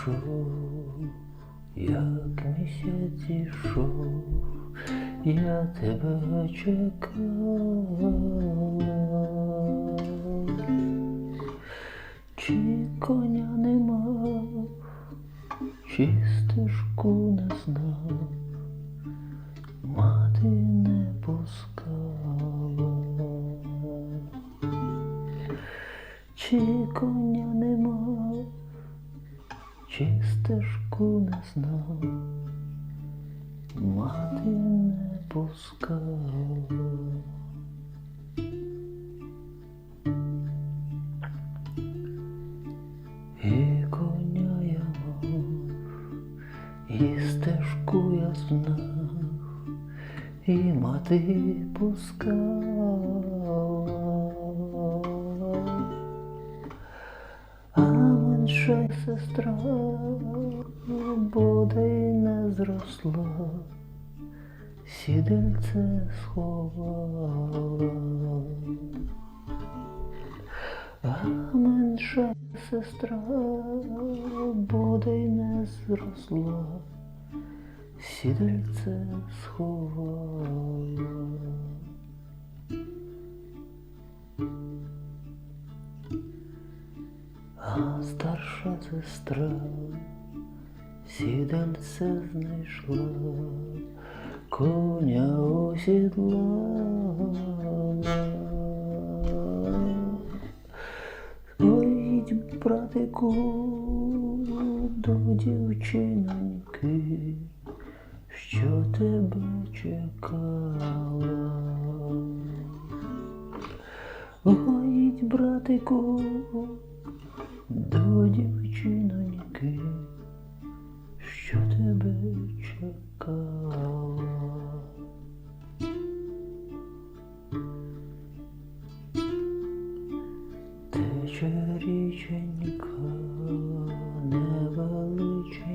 йшов, як місяці шу, я тебе чекав, чи коня нема, чи стежку не знав, мати не пускала, чи коня нема чи стежку не знав, мати не пускала. І коня я мав, і стежку я знав, і мати пускала. А менша сестра бодай не зросла, сідельце сховала. А менша сестра бодай не зросла, сідельце сховала. Старша сестра сідальце знайшла, коня осідлала. Ой, братику, до дівчиноньки, що тебе чекала. Ой, братику, до дівчиноньки, що тебе чекала. Тече річенька, невеличенька,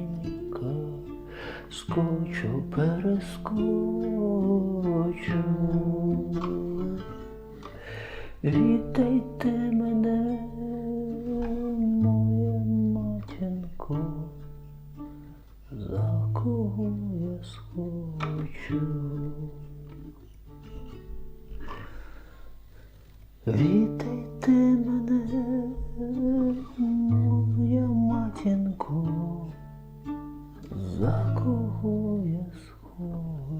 скочу, перескочу. Вітайте схочу. Вітайте мене, моя матінко, за кого я схожу.